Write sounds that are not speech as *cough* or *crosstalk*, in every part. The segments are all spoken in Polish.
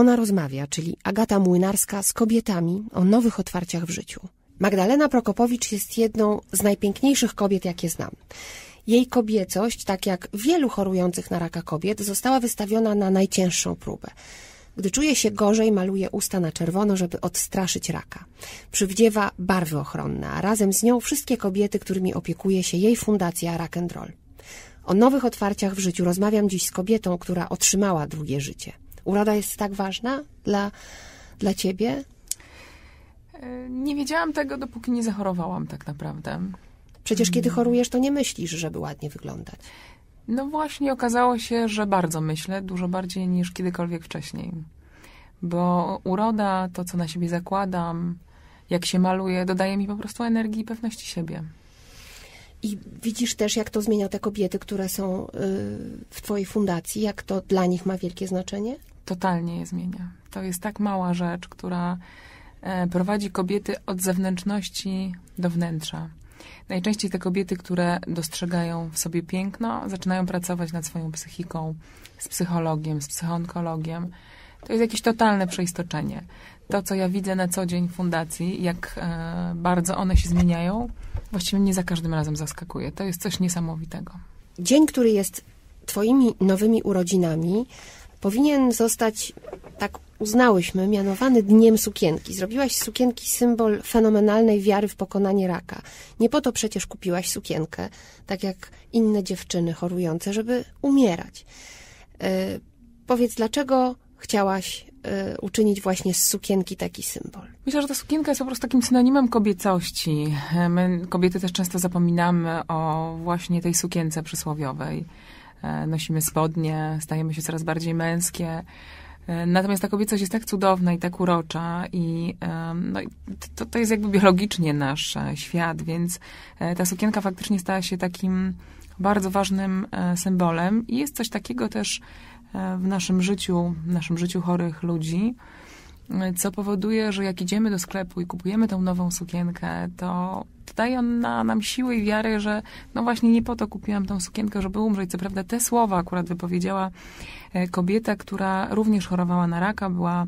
Ona rozmawia, czyli Agata Młynarska, z kobietami o nowych otwarciach w życiu. Magdalena Prokopowicz jest jedną z najpiękniejszych kobiet, jakie znam. Jej kobiecość, tak jak wielu chorujących na raka kobiet, została wystawiona na najcięższą próbę. Gdy czuje się gorzej, maluje usta na czerwono, żeby odstraszyć raka. Przywdziewa barwy ochronne, a razem z nią wszystkie kobiety, którymi opiekuje się jej fundacja Rock and Roll. O nowych otwarciach w życiu rozmawiam dziś z kobietą, która otrzymała drugie życie. Uroda jest tak ważna dla, dla ciebie? E, Nie wiedziałam tego, dopóki nie zachorowałam tak naprawdę. Przecież kiedy chorujesz, to nie myślisz, żeby ładnie wyglądać. No właśnie okazało się, że bardzo myślę, dużo bardziej niż kiedykolwiek wcześniej. Bo uroda, to co na siebie zakładam, jak się maluję, dodaje mi po prostu energii i pewności siebie. I widzisz też, jak to zmienia te kobiety, które są y, w twojej fundacji, jak to dla nich ma wielkie znaczenie? Totalnie je zmienia. To jest tak mała rzecz, która e, prowadzi kobiety od zewnętrzności do wnętrza. Najczęściej te kobiety, które dostrzegają w sobie piękno, zaczynają pracować nad swoją psychiką, z psychologiem, z psychoonkologiem. To jest jakieś totalne przeistoczenie. To, co ja widzę na co dzień w fundacji, jak e, bardzo one się zmieniają, właściwie mnie za każdym razem zaskakuje. To jest coś niesamowitego. Dzień, który jest twoimi nowymi urodzinami, powinien zostać, tak uznałyśmy, mianowany Dniem Sukienki. Zrobiłaś z sukienki symbol fenomenalnej wiary w pokonanie raka. Nie po to przecież kupiłaś sukienkę, tak jak inne dziewczyny chorujące, żeby umierać. E, powiedz, dlaczego chciałaś e, uczynić właśnie z sukienki taki symbol? Myślę, że ta sukienka jest po prostu takim synonimem kobiecości. My, kobiety, też często zapominamy o właśnie tej sukience przysłowiowej. E, Nosimy spodnie, stajemy się coraz bardziej męskie. E, Natomiast ta kobiecość jest tak cudowna i tak urocza i em, no, to, to jest jakby biologicznie nasz e, świat, więc e, ta sukienka faktycznie stała się takim bardzo ważnym e, symbolem i jest coś takiego też e, w naszym życiu, w naszym życiu chorych ludzi, e, co powoduje, że jak idziemy do sklepu i kupujemy tą nową sukienkę, to daje ona nam siły i wiary, że no właśnie nie po to kupiłam tą sukienkę, żeby umrzeć. Co prawda te słowa akurat wypowiedziała e, kobieta, która również chorowała na raka, była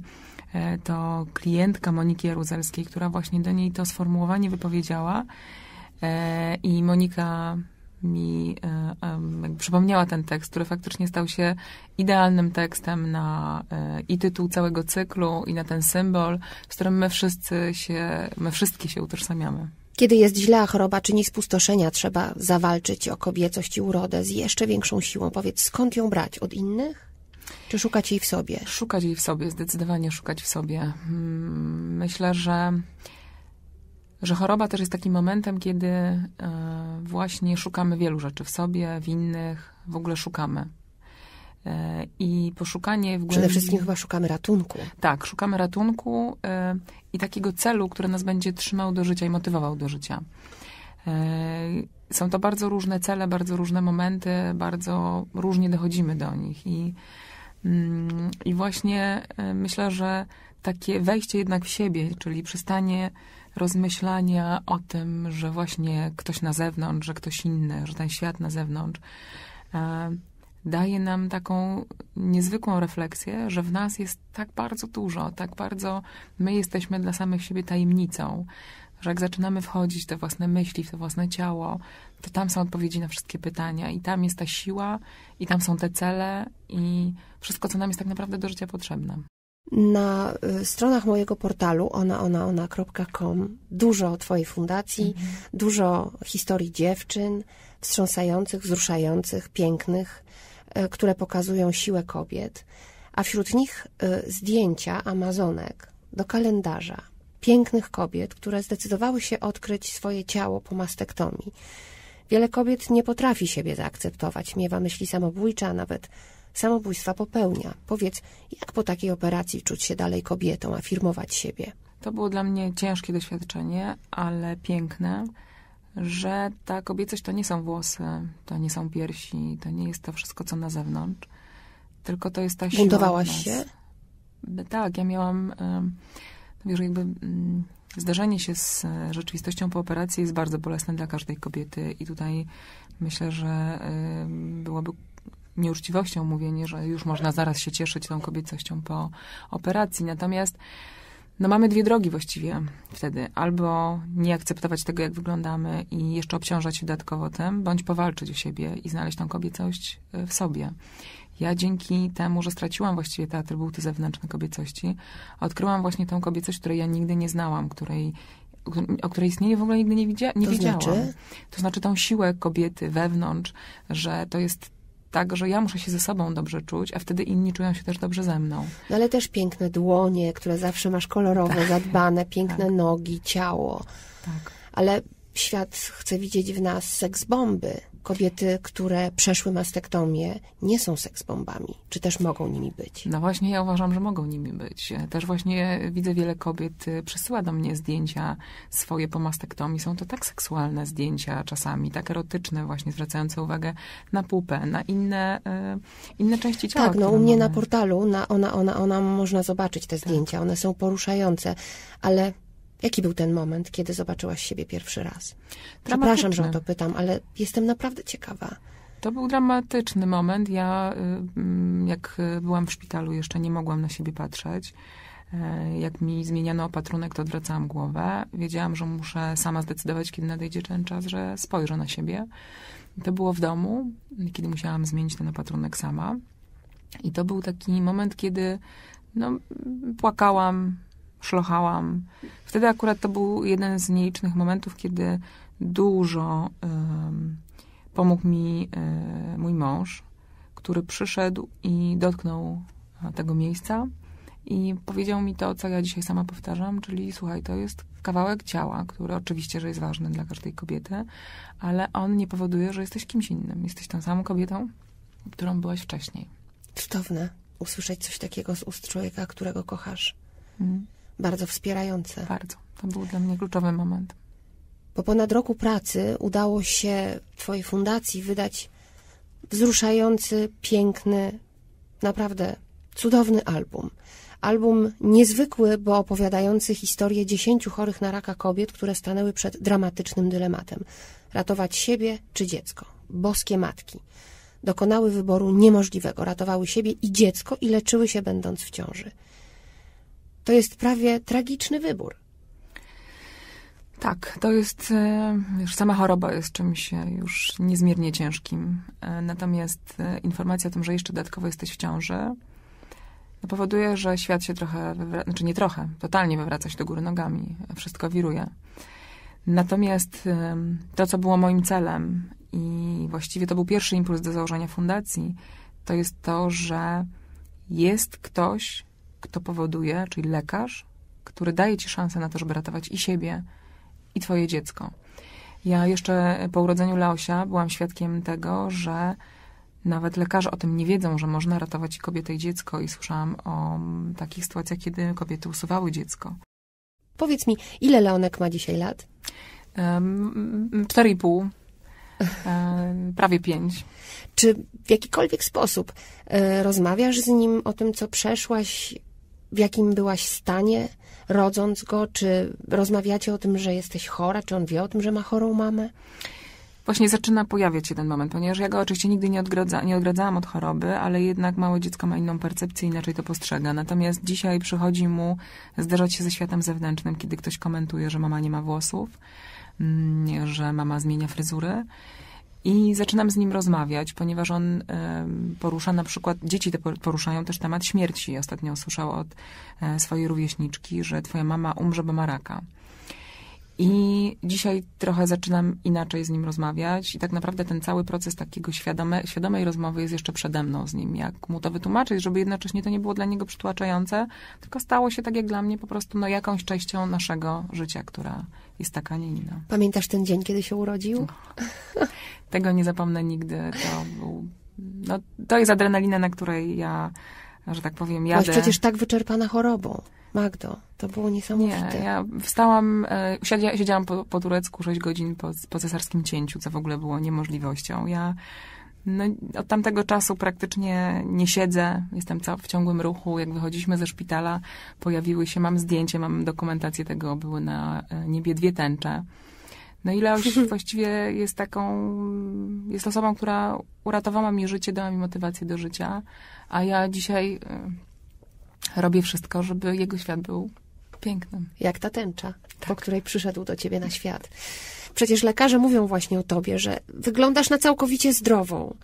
e, to klientka Moniki Jaruzelskiej, która właśnie do niej to sformułowanie wypowiedziała. E, I Monika mi jakby przypomniała ten tekst, który faktycznie stał się idealnym tekstem na e, i tytuł całego cyklu, i na ten symbol, z którym my wszyscy się, my wszystkie się utożsamiamy. Kiedy jest źle, a choroba czyni spustoszenia, trzeba zawalczyć o kobiecość i urodę z jeszcze większą siłą. Powiedz, skąd ją brać? Od innych? Czy szukać jej w sobie? Szukać jej w sobie, zdecydowanie szukać w sobie. Mm, Myślę, że, że choroba też jest takim momentem, kiedy e, właśnie szukamy wielu rzeczy w sobie, w innych, w ogóle szukamy. E, I poszukanie w głębi... Przede wszystkim chyba szukamy ratunku. Tak, szukamy ratunku y, i takiego celu, który nas będzie trzymał do życia i motywował do życia. Są to bardzo różne cele, bardzo różne momenty, bardzo różnie dochodzimy do nich. I, mm, i właśnie myślę, że takie wejście jednak w siebie, czyli przestanie rozmyślania o tym, że właśnie ktoś na zewnątrz, że ktoś inny, że ten świat na zewnątrz, e, daje nam taką niezwykłą refleksję, że w nas jest tak bardzo dużo, tak bardzo my jesteśmy dla samych siebie tajemnicą, że jak zaczynamy wchodzić w te własne myśli, w to własne ciało, to tam są odpowiedzi na wszystkie pytania i tam jest ta siła i tam są te cele i wszystko, co nam jest tak naprawdę do życia potrzebne. Na y, stronach mojego portalu onaonaona.com dużo o Twojej fundacji, dużo historii dziewczyn, wstrząsających, wzruszających, pięknych, y, które pokazują siłę kobiet, a wśród nich y, zdjęcia Amazonek do kalendarza pięknych kobiet, które zdecydowały się odkryć swoje ciało po mastektomii. Wiele kobiet nie potrafi siebie zaakceptować, miewa myśli samobójcze, a nawet samobójstwa popełnia. Powiedz, jak po takiej operacji czuć się dalej kobietą, afirmować siebie? To było dla mnie ciężkie doświadczenie, ale piękne, że ta kobiecość to nie są włosy, to nie są piersi, to nie jest to wszystko, co na zewnątrz, tylko to jest ta siła Buntowałaś się? Tak, ja miałam, em, wiesz, jakby mm, zdarzenie się z rzeczywistością po operacji jest bardzo bolesne dla każdej kobiety i tutaj myślę, że byłoby nieuczciwością mówienie, że już można zaraz się cieszyć tą kobiecością po operacji. Natomiast no mamy dwie drogi właściwie wtedy. Albo nie akceptować tego, jak wyglądamy i jeszcze obciążać się dodatkowo tym, bądź powalczyć o siebie i znaleźć tą kobiecość e, w sobie. Ja dzięki temu, że straciłam właściwie te atrybuty zewnętrzne kobiecości, odkryłam właśnie tą kobiecość, której ja nigdy nie znałam, której o której istnienie w ogóle nigdy nie, widzia, nie to wiedziałam. Znaczy? To znaczy tą siłę kobiety wewnątrz, że to jest tak, że ja muszę się ze sobą dobrze czuć, a wtedy inni czują się też dobrze ze mną. No ale też piękne dłonie, które zawsze masz kolorowe, tak. zadbane, piękne tak. nogi, ciało. Tak. Ale świat chce widzieć w nas seks bomby. Kobiety, które przeszły mastektomię, nie są seksbombami. Czy też mogą nimi być? No właśnie, ja uważam, że mogą nimi być. Też właśnie widzę wiele kobiet, y, przysyła do mnie zdjęcia swoje po mastektomii. Są to tak seksualne zdjęcia czasami, tak erotyczne właśnie, zwracające uwagę na pupę, na inne, y, inne części ciała. Tak, no u mnie mamy. na portalu na, ona, ona, ona można zobaczyć te zdjęcia. One są poruszające, ale Jaki był ten moment, kiedy zobaczyłaś siebie pierwszy raz? Przepraszam, że o to pytam, ale jestem naprawdę ciekawa. To był dramatyczny moment. Ja, y, jak byłam w szpitalu, jeszcze nie mogłam na siebie patrzeć. E, jak mi zmieniano opatrunek, to odwracałam głowę. Wiedziałam, że muszę sama zdecydować, kiedy nadejdzie ten czas, że spojrzę na siebie. To było w domu, kiedy musiałam zmienić ten opatrunek sama. I to był taki moment, kiedy no, płakałam, szlochałam. Wtedy akurat to był jeden z nielicznych momentów, kiedy dużo um, pomógł mi um, mój mąż, który przyszedł i dotknął tego miejsca i powiedział mi to, co ja dzisiaj sama powtarzam, czyli słuchaj, to jest kawałek ciała, który oczywiście, że jest ważny dla każdej kobiety, ale on nie powoduje, że jesteś kimś innym. Jesteś tą samą kobietą, którą byłaś wcześniej. Cudowne usłyszeć coś takiego z ust człowieka, którego kochasz. Mm bardzo wspierające. Bardzo. To był dla mnie kluczowy moment. Po ponad roku pracy udało się Twojej fundacji wydać wzruszający, piękny, naprawdę cudowny album. Album niezwykły, bo opowiadający historię dziesięciu chorych na raka kobiet, które stanęły przed dramatycznym dylematem. Ratować siebie czy dziecko. Boskie matki. Dokonały wyboru niemożliwego. Ratowały siebie i dziecko i leczyły się będąc w ciąży. To jest prawie tragiczny wybór. Tak, to jest, e, już sama choroba jest czymś e, już niezmiernie ciężkim. E, natomiast informacja o tym, że jeszcze dodatkowo jesteś w ciąży, no powoduje, że świat się trochę, wywraca, znaczy nie trochę, totalnie wywraca się do góry nogami. Wszystko wiruje. Natomiast to, co było moim celem i właściwie to był pierwszy impuls do założenia fundacji, to jest to, że jest ktoś, kto powoduje, czyli lekarz, który daje ci szansę na to, żeby ratować i siebie, i twoje dziecko. Ja jeszcze po urodzeniu Leosia byłam świadkiem tego, że nawet lekarze o tym nie wiedzą, że można ratować kobietę, i dziecko. I słyszałam o takich sytuacjach, kiedy kobiety usuwały dziecko. Powiedz mi, ile Leonek ma dzisiaj lat? Cztery i pół. prawie pięć. Czy w jakikolwiek sposób e, rozmawiasz z nim o tym, co przeszłaś, w jakim byłaś stanie, rodząc go? Czy rozmawiacie o tym, że jesteś chora? Czy on wie o tym, że ma chorą mamę? Właśnie zaczyna pojawiać się ten moment, ponieważ ja go oczywiście nigdy nie, odgradza, nie odgradzałam od choroby, ale jednak małe dziecko ma inną percepcję, inaczej to postrzega. Natomiast dzisiaj przychodzi mu zderzać się ze światem zewnętrznym, kiedy ktoś komentuje, że mama nie ma włosów, mm, że mama zmienia fryzury. I zaczynam z nim rozmawiać, ponieważ on porusza na przykład, dzieci te poruszają też temat śmierci. Ostatnio usłyszał od e, swojej rówieśniczki, że twoja mama umrze, bo ma raka. I dzisiaj trochę zaczynam inaczej z nim rozmawiać i tak naprawdę ten cały proces takiego świadome, świadomej rozmowy jest jeszcze przede mną z nim. Jak mu to wytłumaczyć, żeby jednocześnie to nie było dla niego przytłaczające, tylko stało się tak jak dla mnie po prostu no, jakąś częścią naszego życia, która jest taka, nie inna. Pamiętasz ten dzień, kiedy się urodził? Tego nie zapomnę nigdy. To, był, no, to jest adrenalina, na której ja, że tak powiem, jadę. Byłaś przecież tak wyczerpana chorobą. Magdo, to było niesamowite. Nie, ja wstałam, e, siedziałam po, po turecku 6 godzin po, po cesarskim cięciu, co w ogóle było niemożliwością. Ja no, od tamtego czasu praktycznie nie siedzę, jestem w ciągłym ruchu. Jak wychodziliśmy ze szpitala, pojawiły się, mam zdjęcie, mam dokumentację tego, były na e, niebie dwie tęcze. No i Leoś właściwie jest taką, jest osobą, która uratowała mi życie, dała mi motywację do życia, a ja dzisiaj y, robię wszystko, żeby jego świat był pięknym. Jak ta tęcza, po której przyszedł do ciebie na świat. Przecież lekarze mówią właśnie o tobie, że wyglądasz na całkowicie zdrową.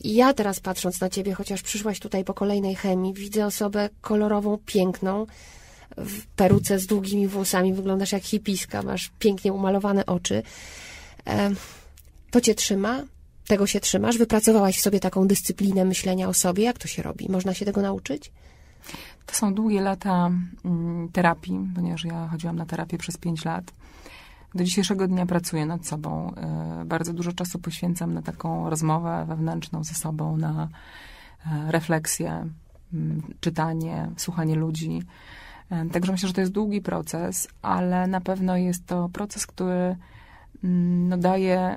I ja teraz patrząc na ciebie, chociaż przyszłaś tutaj po kolejnej chemii, widzę osobę kolorową, piękną, w peruce z długimi włosami, wyglądasz jak hipiska, masz pięknie umalowane oczy. To cię trzyma? Tego się trzymasz? Wypracowałaś w sobie taką dyscyplinę myślenia o sobie? Jak to się robi? Można się tego nauczyć? To są długie lata mm, terapii, ponieważ ja chodziłam na terapię przez pięć lat. Do dzisiejszego dnia pracuję nad sobą. E, bardzo dużo czasu poświęcam na taką rozmowę wewnętrzną ze sobą, na e, refleksję, mm, czytanie, słuchanie ludzi. Także myślę, że to jest długi proces, ale na pewno jest to proces, który mm, no, daje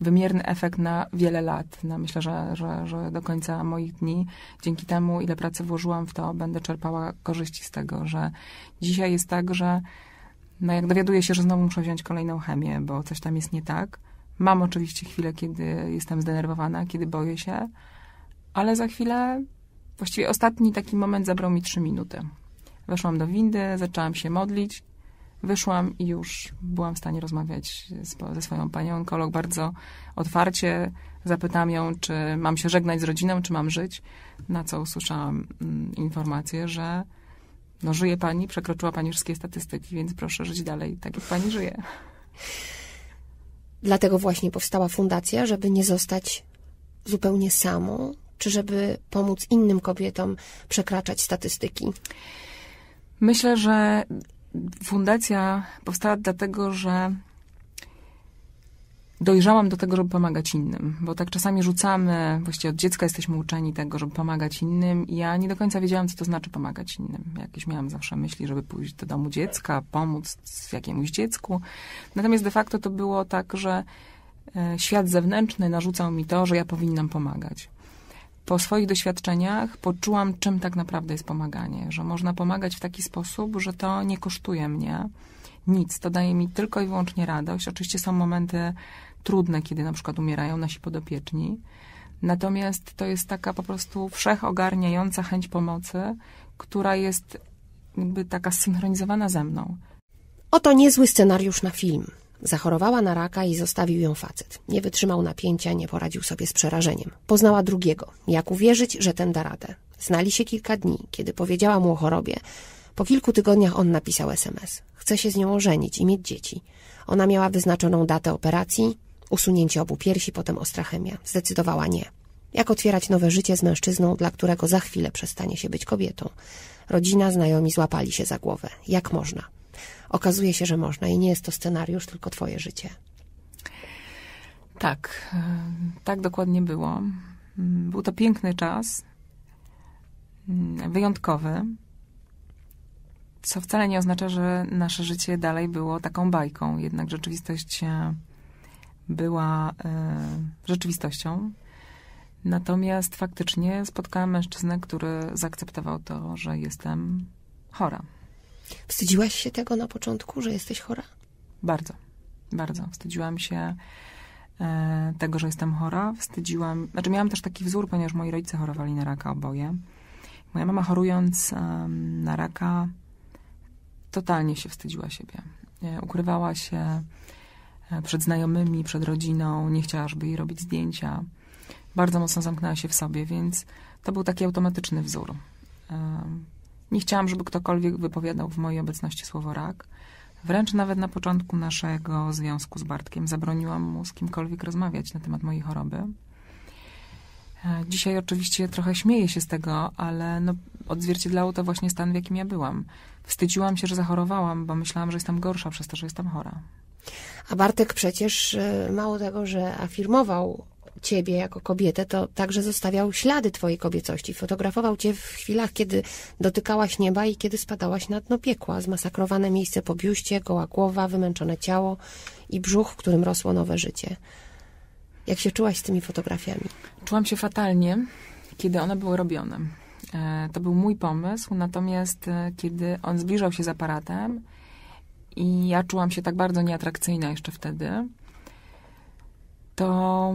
wymierny efekt na wiele lat. No, myślę, że, że, że do końca moich dni, dzięki temu, ile pracy włożyłam w to, będę czerpała korzyści z tego, że dzisiaj jest tak, że no jak dowiaduję się, że znowu muszę wziąć kolejną chemię, bo coś tam jest nie tak. Mam oczywiście chwilę, kiedy jestem zdenerwowana, kiedy boję się, ale za chwilę, właściwie ostatni taki moment zabrał mi trzy minuty. Weszłam do windy, zaczęłam się modlić, wyszłam i już byłam w stanie rozmawiać ze swoją panią onkolog bardzo otwarcie. Zapytałam ją, czy mam się żegnać z rodziną, czy mam żyć, na co usłyszałam mm, informację, że no żyje pani, przekroczyła pani wszystkie statystyki, więc proszę żyć dalej tak, jak pani żyje. Dlatego właśnie powstała fundacja, żeby nie zostać zupełnie samą, czy żeby pomóc innym kobietom przekraczać statystyki? Myślę, że fundacja powstała dlatego, że dojrzałam do tego, żeby pomagać innym, bo tak czasami rzucamy, właściwie od dziecka jesteśmy uczeni tego, żeby pomagać innym i ja nie do końca wiedziałam, co to znaczy pomagać innym. Jakieś miałam zawsze myśli, żeby pójść do domu dziecka, pomóc jakiemuś dziecku. Natomiast de facto to było tak, że e, świat zewnętrzny narzucał mi to, że ja powinnam pomagać. Po swoich doświadczeniach poczułam, czym tak naprawdę jest pomaganie, że można pomagać w taki sposób, że to nie kosztuje mnie nic, to daje mi tylko i wyłącznie radość. Oczywiście są momenty trudne, kiedy na przykład umierają nasi podopieczni. Natomiast to jest taka po prostu wszechogarniająca chęć pomocy, która jest jakby taka zsynchronizowana ze mną. Oto niezły scenariusz na film. Zachorowała na raka i zostawił ją facet. Nie wytrzymał napięcia, nie poradził sobie z przerażeniem. Poznała drugiego. Jak uwierzyć, że ten da radę? Znali się kilka dni. Kiedy powiedziała mu o chorobie, po kilku tygodniach on napisał SMS. Chce się z nią ożenić i mieć dzieci. Ona miała wyznaczoną datę operacji, Usunięcie obu piersi, potem ostrachemia. Zdecydowała nie. Jak otwierać nowe życie z mężczyzną, dla którego za chwilę przestanie się być kobietą? Rodzina, znajomi złapali się za głowę. Jak można? Okazuje się, że można i nie jest to scenariusz, tylko twoje życie. Tak, e, tak dokładnie było. Mm, był to piękny czas, mm, wyjątkowy, co wcale nie oznacza, że nasze życie dalej było taką bajką. Jednak rzeczywistość była e, rzeczywistością. Natomiast faktycznie spotkałam mężczyznę, który zaakceptował to, że jestem chora. Wstydziłaś się tego na początku, że jesteś chora? Bardzo, bardzo. Wstydziłam się e, tego, że jestem chora. Wstydziłam, znaczy miałam też taki wzór, ponieważ moi rodzice chorowali na raka oboje. Moja mama chorując na raka totalnie się wstydziła siebie. E, ukrywała się, E, przed znajomymi, przed rodziną, nie chciała, żeby jej robić zdjęcia. Bardzo mocno zamknęła się w sobie, więc to był taki automatyczny wzór. Nie chciałam, żeby ktokolwiek wypowiadał w mojej obecności słowo rak. Wręcz nawet na początku naszego związku z Bartkiem zabroniłam mu z kimkolwiek rozmawiać na temat mojej choroby. E, dzisiaj oczywiście trochę śmieję się z tego, ale no, odzwierciedlało to właśnie stan, w jakim ja byłam. Wstydziłam się, że zachorowałam, bo myślałam, że jestem gorsza przez to, że jestem chora. A Bartek przecież e, mało tego, że afirmował ciebie jako kobietę, to także zostawiał ślady twojej kobiecości. Fotografował cię w chwilach, kiedy dotykałaś nieba i kiedy spadałaś na dno piekła. Zmasakrowane miejsce po biuście, goła głowa, wymęczone ciało i brzuch, w którym rosło nowe życie. Jak się czułaś z tymi fotografiami? Czułam się fatalnie, kiedy one były robione. E, to był mój pomysł, natomiast e, kiedy on zbliżał się z aparatem, i ja czułam się tak bardzo nieatrakcyjna jeszcze wtedy, to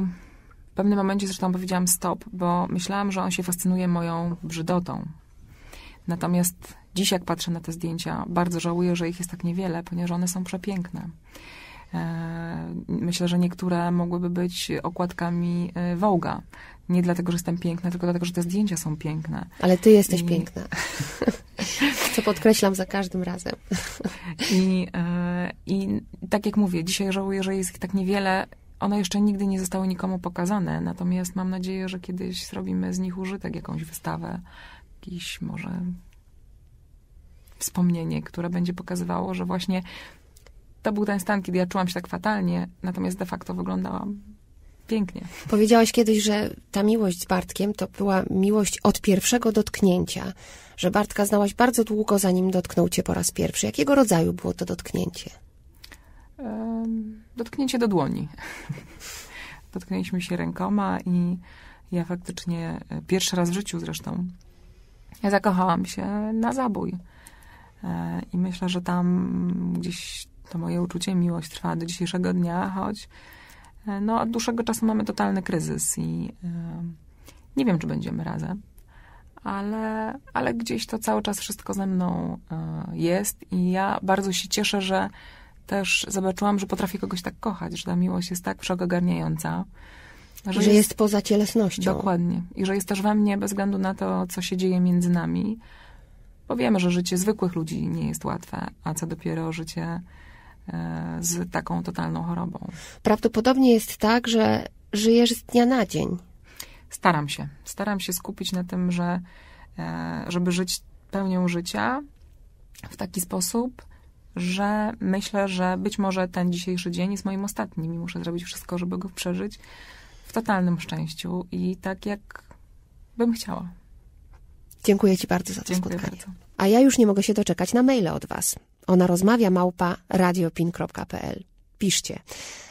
w pewnym momencie zresztą powiedziałam stop, bo myślałam, że on się fascynuje moją brzydotą. Natomiast dziś, jak patrzę na te zdjęcia, bardzo żałuję, że ich jest tak niewiele, ponieważ one są przepiękne. E, myślę, że niektóre mogłyby być okładkami e, Wołga. Nie dlatego, że jestem piękna, tylko dlatego, że te zdjęcia są piękne. Ale ty jesteś I... piękna. Co podkreślam za każdym razem. I, e, I tak jak mówię, dzisiaj żałuję, że jest ich tak niewiele. One jeszcze nigdy nie zostały nikomu pokazane, natomiast mam nadzieję, że kiedyś zrobimy z nich użytek, jakąś wystawę, jakiś może wspomnienie, które będzie pokazywało, że właśnie to był ten stan, kiedy ja czułam się tak fatalnie, natomiast de facto wyglądałam pięknie. Powiedziałaś kiedyś, że ta miłość z Bartkiem to była miłość od pierwszego dotknięcia, że Bartka znałaś bardzo długo, zanim dotknął cię po raz pierwszy. Jakiego rodzaju było to dotknięcie? Dotknięcie do dłoni. *laughs* Dotknęliśmy się rękoma i ja faktycznie e, pierwszy raz w życiu zresztą ja zakochałam się na zabój. E, I myślę, że tam gdzieś to moje uczucie, miłość trwa do dzisiejszego dnia, choć e, no, od dłuższego czasu mamy totalny kryzys i nie wiem, czy będziemy razem, ale, ale gdzieś to cały czas wszystko ze mną jest i ja bardzo się cieszę, że też zobaczyłam, że potrafię kogoś tak kochać, że ta miłość jest tak wszechogarniająca. Że, że jest, jest poza cielesnością. Dokładnie. I że jest też we mnie bez względu na to, co się dzieje między nami. Bo wiemy, że życie zwykłych ludzi nie jest łatwe, a co dopiero życie e, z taką totalną chorobą. Prawdopodobnie jest tak, że żyjesz z dnia na dzień. Staram się. Staram się skupić na tym, że e, żeby żyć pełnią życia w taki sposób, że myślę, że być może ten dzisiejszy dzień jest moim ostatnim i muszę zrobić wszystko, żeby go przeżyć w totalnym szczęściu i tak, jak bym chciała. Dziękuję Ci bardzo za to Dziękuję spotkanie. Bardzo. A ja już nie mogę się doczekać na maile od Was. Ona rozmawia małpa radiopin.pl. Piszcie.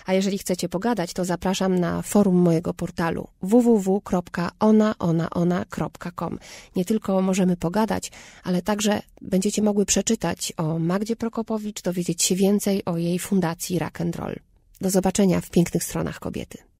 A jeżeli chcecie pogadać, to zapraszam na forum mojego portalu www.onaonaona.com. Nie tylko możemy pogadać, ale także będziecie mogły przeczytać o Magdzie Prokopowicz, dowiedzieć się więcej o jej fundacji Rock and Roll. Do zobaczenia w pięknych stronach kobiety.